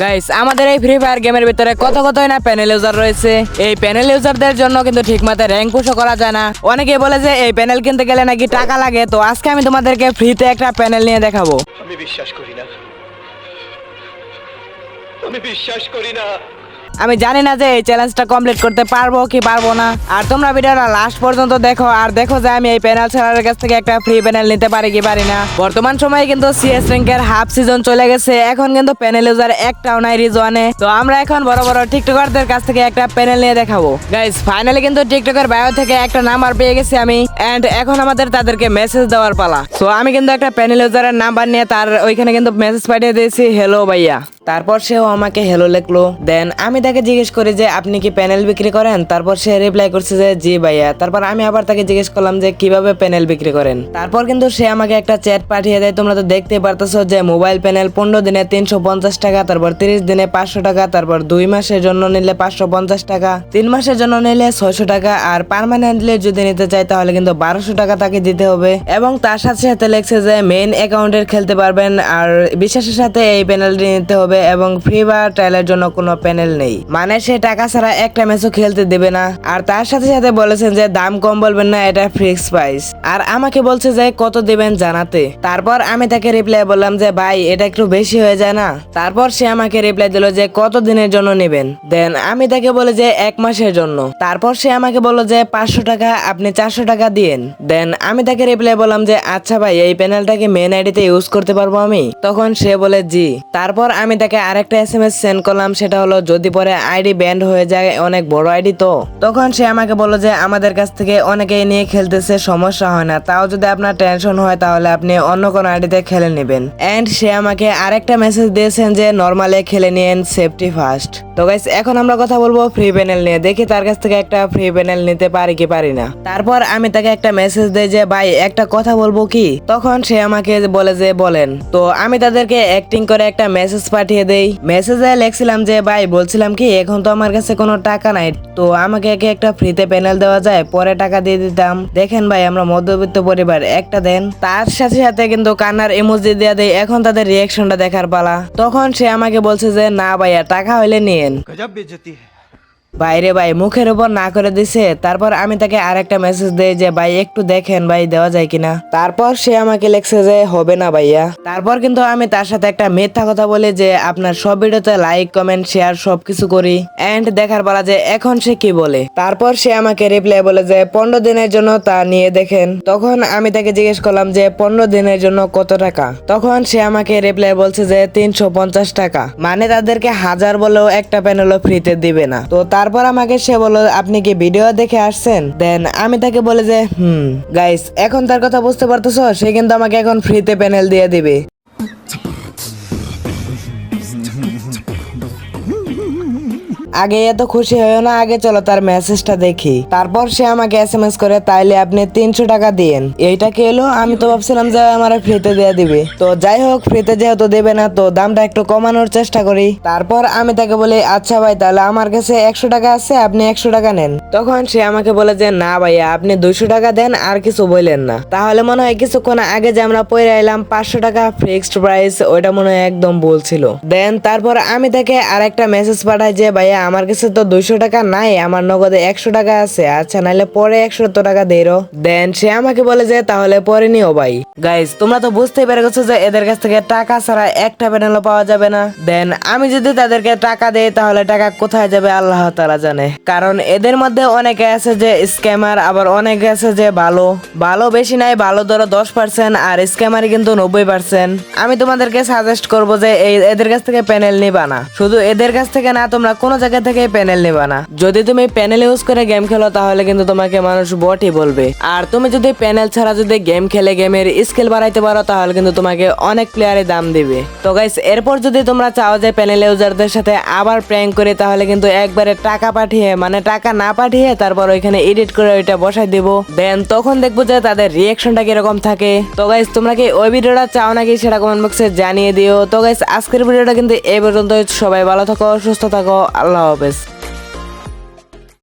Guys আমাদের এই free fire গেমের ভিতরে কত কতই না প্যানেল ইউজার রয়েছে। এই প্যানেল ইউজারদের জন্য কিন্তু ঠিক মতো র্যাঙ্ক পুশও করা যায় না। অনেকে বলে যে এই প্যানেল কিনতে গেলে নাকি টাকা লাগে। তো আজকে আমি তোমাদেরকে ফ্রিতে একটা প্যানেল নিয়ে দেখাবো। আমি বিশ্বাস করি না। আমি বিশ্বাস করি না। আমি জানি না যে এই চ্যালেঞ্জটা কমপ্লিট করতে পারব কি পারব না। আর তোমরা ভিডিওটা লাস্ট পর্যন্ত দেখো, আর দেখো যে আমি এই প্যানেল সেলারের কাছ থেকে একটা ফ্রি প্যানেল নিতে পারি কি পারি না। বর্তমান সময়ে কিন্তু সিএস র্যাঙ্কের হাফ সিজন চলে গেছে, এখন কিন্তু প্যানেল ইউজার একটাও নাই রিজওয়ানে। তো আমরা এখন বড় বড় টিকটকারদের কাছ থেকে একটা প্যানেল নিয়ে দেখাবো। গাইস ফাইনালি কিন্তু টিকটকের বায়ো থেকে একটা নাম্বার পেয়ে গেছি আমি এন্ড এখন আমাদের তাদেরকে মেসেজ দেওয়ার পালা। তো আমি কিন্তু একটা প্যানেল ইউজারের নাম্বার নিয়ে তার ওইখানে কিন্তু মেসেজ পাঠিয়ে দিয়েছি হ্যালো ভাইয়া। তারপর সেও আমাকে হ্যালো লেখলো। দেন আমি তাকে জিজ্ঞেস করি যে, আপনি কি প্যানেল বিক্রি করেন? তারপর সে রিপ্লাই করছে যে, জি ভাইয়া। তারপর আমি আবার তাকে জিজ্ঞেস করলাম যে, কীভাবে প্যানেল বিক্রি করেন? তারপর কিন্তু সে আমাকে একটা চ্যাট পাঠিয়ে দেয়, তোমরা তো দেখতে পারতেছো যে মোবাইল প্যানেল পনেরো দিনে তিনশো পঞ্চাশ টাকা, তারপর তিরিশ দিনে পাঁচশো টাকা, তারপর দুই মাসের জন্য নিলে পাঁচশো পঞ্চাশ টাকা, তিন মাসের জন্য নিলে ছয়শো টাকা, আর পার্মানেন্টলি যদি নিতে চাই তাহলে কিন্তু বারোশো টাকা তাকে দিতে হবে। এবং তার সাথে সাথে লেখছে যে মেইন অ্যাকাউন্টের খেলতে পারবেন। আর বিশ্বাসের সাথে এই প্যানেলটি নিতে হবে। এবং ফ্রি বা ট্রায়ালের জন্য কোনো প্যানেল নেই। মানে সে টাকা ছাড়া একটা ম্যাচও খেলতে দেবে না। আর তার সাথে সাথে বলেছেন যে দাম কম বলবেন না, এটা ফিক্স প্রাইস আর আমাকে বলছে যে কত দিবেন জানাতে। তারপর আমি তাকে রিপ্লাই বললাম যে, ভাই, এটা একটু বেশি হয়ে যায় না। তারপর সে আমাকে রিপ্লাই দিল যে, কত দিনের জন্য নেবেন? দেন আমি তাকে বলে যে, এক মাসের জন্য। তারপর সে আমাকে বলল যে, পাঁচশো টাকা, আপনি চারশো টাকা দিয়েন। দেন আমি তাকে রিপ্লাই বললাম যে আচ্ছা ভাই, এই প্যানেলটাকে মেন আইডিতে ইউজ করতে পারব আমি? তখন সে বলে, জি। তারপর আমি তাকে আরেকটা এস এম এস সেন্ড করলাম, সেটা হলো যদি পরে আইডি ব্যান্ড হয়ে যায়, অনেক বড় আইডি তো। তখন সে আমাকে বলল যে, আমাদের কাছ থেকে অনেকেই নিয়ে খেলতেছে, সমস্যা হয় না। তাও যদি আপনার টেনশন হয়, তাহলে আপনি অন্য কোনো আইডিতে খেলে নেবেন। এন্ড সে আমাকে আরেকটা মেসেজ দিয়েছেন যে নর্মালে খেলে নিয়েন সেফটি ফার্স্ট তো গাইস এখন আমরা কথা বলব ফ্রি প্যানেল নিয়ে। দেখি তার কাছ থেকে একটা ফ্রি প্যানেল নিতে পারি কি পারি না। তারপর আমি তাকে একটা মেসেজ দেই যে, ভাই, একটা কথা বলব কি? তখন সে আমাকে বলে যে, বলেন। তো আমি তাদেরকে অ্যাক্টিং করে একটা মেসেজ পাঠিয়ে পাঠিয়ে দেই। মেসেজে লিখছিলাম যে, ভাই, বলছিলাম কি, এখন তো আমার কাছে কোনো টাকা নাই। তো আমাকে একে একটা ফ্রিতে প্যানেল দেওয়া যায়, পরে টাকা দিয়ে দিতাম। দেখেন ভাই, আমরা মধ্যবিত্ত পরিবার, একটা দেন। তার সাথে সাথে কিন্তু কান্নার ইমোজি দেওয়া দেয় এখন তাদের রিয়াকশনটা দেখার পালা। তখন সে আমাকে বলছে যে, না ভাইয়া, টাকা হইলে নিয়েন। গজব বেজতি হ্যায় বাইরে ভাই, মুখের উপর না করে দিছে, তারপর আমি তাকে আরেকটা মেসেজ দেই যে, ভাই, একটু দেখেন ভাই, দেওয়া যায় কিনা? তারপর সে আমাকে লেখছে যে, হবে না ভাইয়া। তারপর কিন্তু আমি তার সাথে একটা মিথ্যা কথা বলি যে, আপনার সব ভিডিওতে লাইক কমেন্ট শেয়ার সবকিছু করি। এন্ড দেখার বলা যে, এখন সে কি বলে? তারপর সে আমাকে রিপ্লাই বলে যে, পনেরো দিনের জন্য তা নিয়ে দেখেন। তখন আমি তাকে জিজ্ঞেস করলাম যে, পনেরো দিনের জন্য কত টাকা? তখন সে আমাকে রিপ্লাই বলছে যে, তিনশো পঞ্চাশ টাকা। মানে তাদেরকে হাজার বলেও একটা প্যানেলও ফ্রিতে দিবে না। তো তারপর আমাকে সে বলল, আপনি কি ভিডিও দেখে আসছেন? দেন আমি তাকে বলে যে, হুম গাইস এখন তার কথা বুঝতে পারতেছো? সে কিন্তু আমাকে এখন ফ্রিতে প্যানেল দিয়ে দিবে। আগে এত খুশি হয়েও না, আগে চলো তার মেসেজটা দেখি। তারপর সে আমাকে এস এম এস করে, তাইলে আপনি তিনশো টাকা দিয়েন। এইটা কি এলো আমি তো ভাবছিলাম যে আমার ফ্রিতে দিয়ে দিবে। তো যাই হোক ফ্রিতে যেহেতু দেবে না, তো দামটা একটু কমানোর চেষ্টা করি। তারপর আমি তাকে বলি আচ্ছা ভাই, তাহলে আমার কাছে একশো টাকা আছে, আপনি একশো টাকা নেন। তখন সে আমাকে বলে যে, না ভাইয়া, আপনি দুইশো টাকা দেন, আর কিছু বললেন না। তাহলে মনে হয় কিছুক্ষণ আগে যে আমরা পড়ে এলাম, পাঁচশো টাকা ফিক্সড প্রাইস ওইটা মনে হয় একদম বলছিল দেন তারপর আমি তাকে আরেকটা মেসেজ পাঠাই যে, ভাইয়া আমার কাছে তো দুইশো টাকা নাই, আমার নগদে একশো টাকা আছে। আচ্ছা নাহলে পরে একশো টাকা দেরো দেন, সে আমাকে বলে যে, তাহলে পরে নিও ভাই। গাইজ তোমরা তো বুঝতেই পেরে গেছো যে, এদের কাছ থেকে টাকা ছাড়া একটা প্যানেলও পাওয়া যাবে না। দেন আমি যদি তাদেরকে টাকা দেই, তাহলে টাকা কোথায় যাবে আল্লাহ তালা জানে। কারণ এদের মধ্যে অনেকে আছে যে স্ক্যামার আবার অনেকে আছে যে, ভালো। ভালো বেশি নাই, ভালো ধরো দশ পার্সেন্ট আর স্ক্যামার কিন্তু নব্বই পার্সেন্ট আমি তোমাদেরকে সাজেস্ট করব যে এদের কাছ থেকে প্যানেল নিবা না। শুধু এদের কাছ থেকে না, তোমরা কোনো জায়গা থেকে প্যানেল নিবা না। যদি তুমি প্যানেল ইউজ করে গেম খেলো, তাহলে কিন্তু তোমাকে মানুষ বটই বলবে। আর তুমি যদি প্যানেল ছাড়া যদি গেম খেলে গেমের স্কিল বাড়াইতে পারো, তাহলে কিন্তু তোমাকে অনেক প্লেয়ারে দাম দিবে। তো গাইস এরপর যদি তোমরা চাও যে প্যানেল ইউজারদের সাথে আবার প্র্যাঙ্ক করে, তাহলে কিন্তু একবারে টাকা পাঠিয়ে মানে টাকা না পাঠিয়ে তারপর ওইখানে এডিট করে ওইটা বসাই দিব। দেন তখন দেখব যে তাদের রিয়াকশনটা কীরকম থাকে। তো গাইস তোমরা কি ওই ভিডিওটা চাও নাকি সেটা কমেন্ট বক্সে জানিয়ে দিও। তো গাইস আজকের ভিডিওটা কিন্তু এই পর্যন্ত সবাই ভালো থাকো, সুস্থ থাকো। আল্লাহ হাফেজ